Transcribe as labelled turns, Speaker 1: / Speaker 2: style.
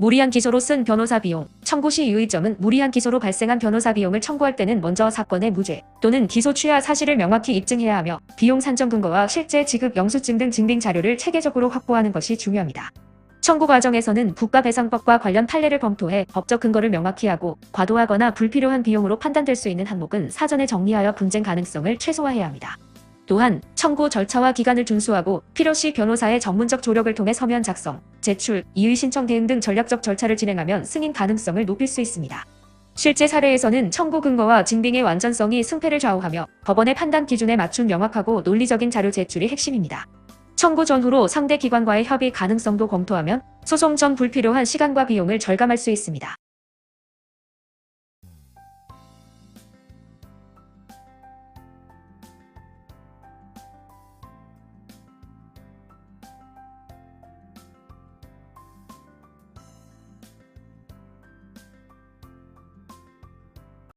Speaker 1: 무리한 기소로 쓴 변호사 비용. 청구 시 유의점은 무리한 기소로 발생한 변호사 비용을 청구할 때는 먼저 사건의 무죄 또는 기소 취하 사실을 명확히 입증해야 하며 비용 산정 근거와 실제 지급 영수증 등 증빙 자료를 체계적으로 확보하는 것이 중요합니다. 청구 과정에서는 국가배상법과 관련 판례를 검토해 법적 근거를 명확히 하고 과도하거나 불필요한 비용으로 판단될 수 있는 항목은 사전에 정리하여 분쟁 가능성을 최소화해야 합니다. 또한 청구 절차와 기간을 준수하고 필요시 변호사의 전문적 조력을 통해 서면 작성, 제출, 이의 신청 대응 등 전략적 절차를 진행하면 승인 가능성을 높일 수 있습니다. 실제 사례에서는 청구 근거와 증빙의 완전성이 승패를 좌우하며 법원의 판단 기준에 맞춘 명확하고 논리적인 자료 제출이 핵심입니다. 청구 전후로 상대 기관과의 협의 가능성도 검토하면 소송 전 불필요한 시간과 비용을 절감할 수 있습니다.